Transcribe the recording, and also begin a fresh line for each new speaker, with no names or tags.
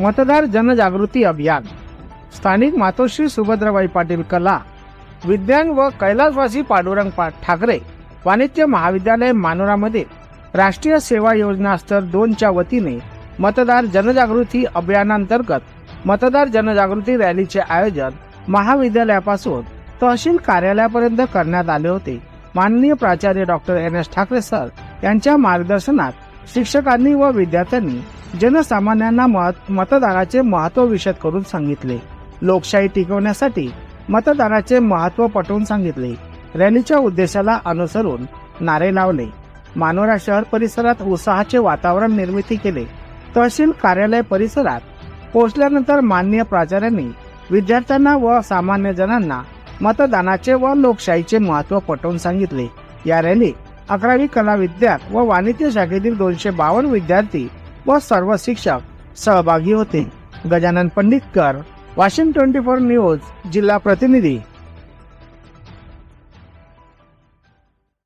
मतदार जनजागृती अभियान. स्थानिक मातोश्री सुभद्राबाई पाटील कला विज्ञान व कैलासवासी पांडुरंग पा ठाकरे वाणिज्य महाविद्यालय मानोरामध्ये राष्ट्रीय सेवा योजना स्तर दोनच्या वतीने मतदार जनजागृती अभियानांतर्गत मतदार जनजागृती रॅलीचे आयोजन महाविद्यालयापासून तहसील कार्यालयापर्यंत करण्यात आले होते. माननीय प्राचार्य doctor N S Thakre sir यांच्या मार्गदर्शनात शिक्षकांनी व विद्यार्थ्यांनी जनसामान्यांना मत मतदानाचे महत्त्व विशद करून सांगितले. लोकशाही टिकवण्यासाठी मतदानाचे महत्त्व पटवून सांगितले. रॅलीच्या उद्देशाला अनुसरून नारे लावले. मानोरा शहर परिसरात उत्साहाचे वातावरण निर्मिती केले. तहसील कार्यालय परिसरात पोहोचल्यानंतर माननीय प्राचार्यांनी विद्यार्थ्यांना व सामान्य जणांना मतदानाचे व लोकशाहीचे महत्त्व पटवून सांगितले. या रॅलीत अकरावी कला विद्या व वाणिज्य शाखेतील दोनशे बावन्न विद्यार्थी व सर्व शिक्षक सहभागी होते. Gajanan Panditkar Washim twenty four news जिल्हा प्रतिनिधी.